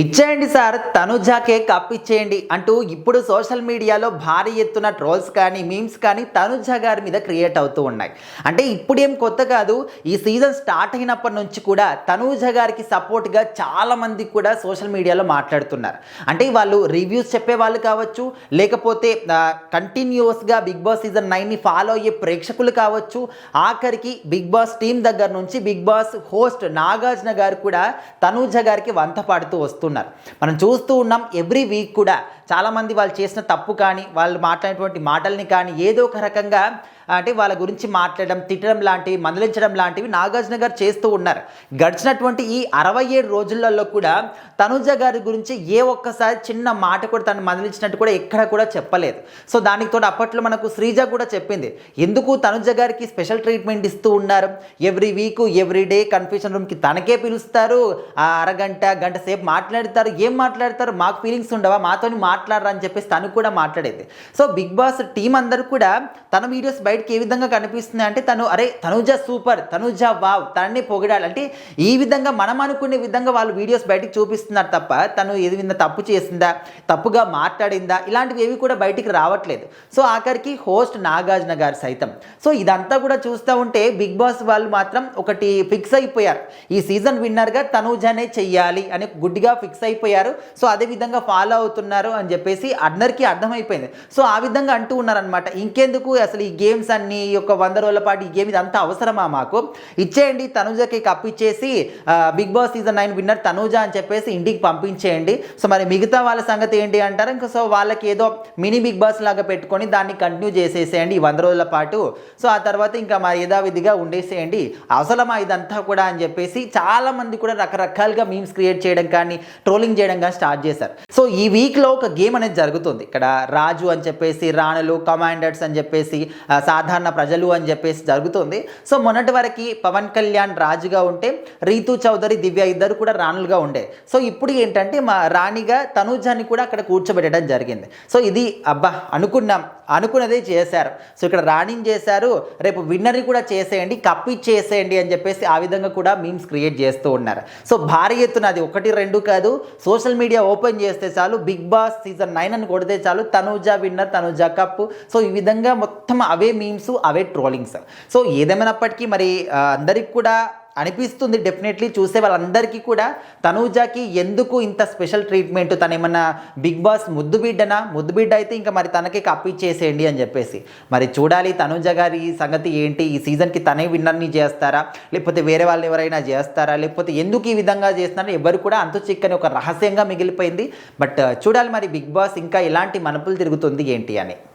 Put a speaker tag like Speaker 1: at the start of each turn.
Speaker 1: ఇచ్చేయండి sir తనుజాకే cup ఇచ్చేయండి అంటూ ఇప్పుడు సోషల్ మీడియాలో భారీ ఎత్తున ట్రోల్స్ కానీ మీమ్స్ కానీ తనుజా గారి మీద క్రియేట్ అవుతూ ఉన్నాయి. అంటే ఇప్పుడేం కొత్త కాదు ఈ సీజన్ స్టార్ట్ అయినప్పటి నుంచి కూడా తనుజా గారికి సపోర్ట్గా చాలామంది కూడా సోషల్ మీడియాలో మాట్లాడుతున్నారు. అంటే వాళ్ళు రివ్యూస్ చెప్పే వాళ్ళు కావచ్చు లేకపోతే కంటిన్యూస్గా బిగ్ బాస్ సీజన్ నైన్ని ఫాలో అయ్యే ప్రేక్షకులు కావచ్చు ఆఖరికి బిగ్ బాస్ టీం దగ్గర నుంచి బిగ్ బాస్ హోస్ట్ నాగార్జున గారు కూడా తనూజ గారికి వంత పాడుతూ వస్తున్నారు మనం చూస్తూ ఉన్నాం ఎవ్రీ వీక్ కూడా చాలామంది వాళ్ళు చేసిన తప్పు కానీ వాళ్ళు మాట్లాడినటువంటి మాటల్ని కానీ ఏదో ఒక రకంగా అంటే వాళ్ళ గురించి మాట్లాడడం తిట్టడం లాంటివి మందలించడం లాంటివి నాగార్జున గారు చేస్తూ ఉన్నారు. గడిచినటువంటి ఈ అరవై ఏడు రోజులలో కూడా తనుజ గారి గురించి ఏ ఒక్కసారి చిన్న మాట కూడా తను మందలించినట్టు కూడా ఎక్కడ కూడా చెప్పలేదు. సో దానికి తోడు అప్పట్లో మనకు శ్రీజ కూడా చెప్పింది. ఎందుకు తనుజ గారికి స్పెషల్ ట్రీట్మెంట్ ఇస్తూ ఉన్నారు? Every week every day confession రూమ్కి తనకే పిలుస్తారు. ఆ అరగంట గంట సేపు మాట్లాడతారు ఏం మాట్లాడతారు మాకు ఫీలింగ్స్ ఉండవా మాతో మాట్లాడరా అని చెప్పేసి తను కూడా మాట్లాడేది. సో బిగ్ బాస్ టీం అందరూ కూడా తన వీడియోస్ బయటకి ఏ విధంగా కనిపిస్తుంది అంటే తను అరే తనుజ సూపర్ తనుజ వావ్ తనని పొగిడాలి. అంటే ఈ విధంగా మనం అనుకునే విధంగా వాళ్ళు వీడియోస్ బయటకు చూపిస్తున్నారు తప్ప తను ఏది విన్న తప్పు చేసిందా తప్పుగా మాట్లాడిందా ఇలాంటివి ఏవి కూడా బయటికి రావట్లేదు. సో ఆఖరికి హోస్ట్ నాగార్జున గారు సైతం. సో ఇదంతా కూడా చూస్తూ ఉంటే బిగ్ బాస్ వాళ్ళు మాత్రం ఒకటి ఫిక్స్ అయిపోయారు. ఈ సీజన్ విన్నర్గా తనుజనే చెయ్యాలి అని గుడ్డిగా ఫిక్స్ అయిపోయారు. సో అదే విధంగా ఫాలో అవుతున్నారు అని చెప్పేసి అందరికీ అర్థమైపోయింది. సో ఆ విధంగా అంటూ ఉన్నారనమాట ఇంకెందుకు అసలు ఈ గేమ్స్ అన్ని ఈ యొక్క వంద రోజుల పాటు ఈ గేమ్ ఇదంతా అవసరమా మాకు? ఇచ్చేయండి తనుజకి కప్పిచ్చేసి Bigg Boss season nine winner Tanuja అని చెప్పేసి ఇంటికి పంపించేయండి. సో మరి మిగతా వాళ్ళ సంగతి ఏంటి అంటారు? ఇంకా సో వాళ్ళకి ఏదో మినీ బిగ్ బాస్ లాగా పెట్టుకొని దాన్ని కంటిన్యూ చేసేసేయండి ఈ వంద రోజుల పాటు. సో ఆ తర్వాత ఇంకా మా యథావిధిగా ఉండేసేయండి. అవసరమా ఇదంతా కూడా అని చెప్పేసి చాలా మంది కూడా రకరకాలుగా మీమ్స్ క్రియేట్ చేయడం కానీ ట్రోలింగ్ చేయడం స్టార్ట్ చేశారు. సో ఈ వీక్లో ఒక గేమ్ అనేది జరుగుతుంది. ఇక్కడ రాజు అని చెప్పేసి రాణులు కమాండర్స్ అని చెప్పేసి సాధారణ ప్రజలు అని చెప్పేసి జరుగుతుంది. సో మొన్నటి వరకు పవన్ కళ్యాణ్ రాజుగా ఉంటే రీతు చౌదరి దివ్య ఇద్దరు కూడా రాణులుగా ఉండే. సో ఇప్పుడు ఏంటంటే మా రాణిగా తనూజాన్ని కూడా అక్కడ కూర్చోబెట్టడం జరిగింది. సో ఇది అబ్బా అనుకున్నాం. అనుకున్నదే చేశారు. సో ఇక్కడ రాణిని చేశారు. రేపు విన్నర్ని కూడా చేసేయండి కప్పి చేసేయండి అని చెప్పేసి ఆ విధంగా కూడా మీమ్స్ క్రియేట్ చేస్తూ ఉన్నారు. సో భారీ ఎత్తున అది ఒకటి రెండు కాదు. సోషల్ మీడియా ఓపెన్ చేస్తే చాలు బిగ్ బాస్ సీజన్ నైన్ అని కొడితే చాలు Tanuja winner Tanuja cup so ఈ విధంగా మొత్తం అవే మీమ్స్ అవే ట్రోలింగ్స్. సో ఏదేమైనప్పటికీ మరి అందరికి కూడా అనిపిస్తుంది డెఫినెట్లీ. చూసే వాళ్ళందరికీ కూడా తనూజాకి ఎందుకు ఇంత స్పెషల్ ట్రీట్మెంట్? తను ఏమన్నా బిగ్ బాస్ ముద్దు బిడ్డనా? ముద్దు బిడ్డ అయితే ఇంకా మరి తనకే కప్పిచ్చేసేయండి అని చెప్పేసి. మరి చూడాలి తనూజ గారి సంగతి ఏంటి? ఈ సీజన్కి తనే విన్నర్ని చేస్తారా? లేకపోతే వేరే వాళ్ళు ఎవరైనా చేస్తారా? లేకపోతే ఎందుకు ఈ విధంగా చేస్తున్నారో? ఎవరు కూడా అంత చిక్కని ఒక రహస్యంగా మిగిలిపోయింది. బట్ చూడాలి మరి బిగ్ బాస్ ఇంకా ఎలాంటి మనుపులు తిరుగుతుంది ఏంటి అని.